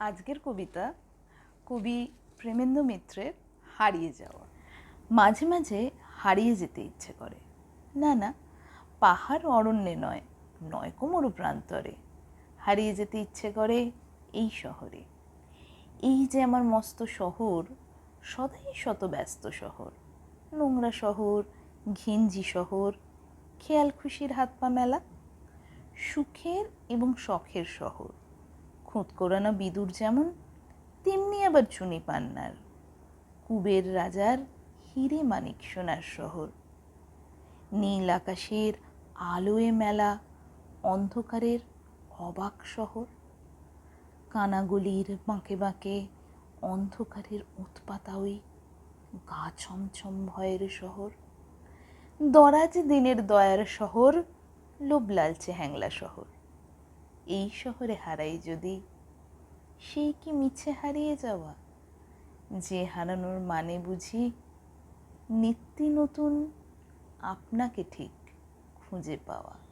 আজকের কবিতা কবি প্রেমেন্দ্র মিত্রের হারিয়ে যাওয়া। মাঝে মাঝে হারিয়ে যেতে ইচ্ছে করে। না না, পাহাড় অরণ্যে নয় নয় কোমরু প্রান্তরে। হারিয়ে যেতে ইচ্ছে করে এই শহরে। এই যে আমার মস্ত শহর, সদাই শত ব্যস্ত শহর। নোংরা শহর, ঘিঞ্জি শহর, খেয়াল খুশির হাত পা মেলা। সুখের এবং শখের শহর। খুঁত কোরানো বিদুর যেমন, তেমনি আবার চুনি পান্নার। কুবের রাজার হিরে মানিক সোনার শহর। নীল আকাশের আলোয় মেলা অন্ধকারের অবাক শহর। কানাগুলির বাঁকে বাঁকে অন্ধকারের উৎপাতা ওই গা ছমছম ভয়ের শহর। দরাজ দিনের দয়ার শহর লোভ লালচে হ্যাংলা শহর। এই শহরে হারাই যদি সেই কি মিছে হারিয়ে যাওয়া? যে হারানোর মানে বুঝি নিত্য নতুন আপনাকে ঠিক খুঁজে পাওয়া।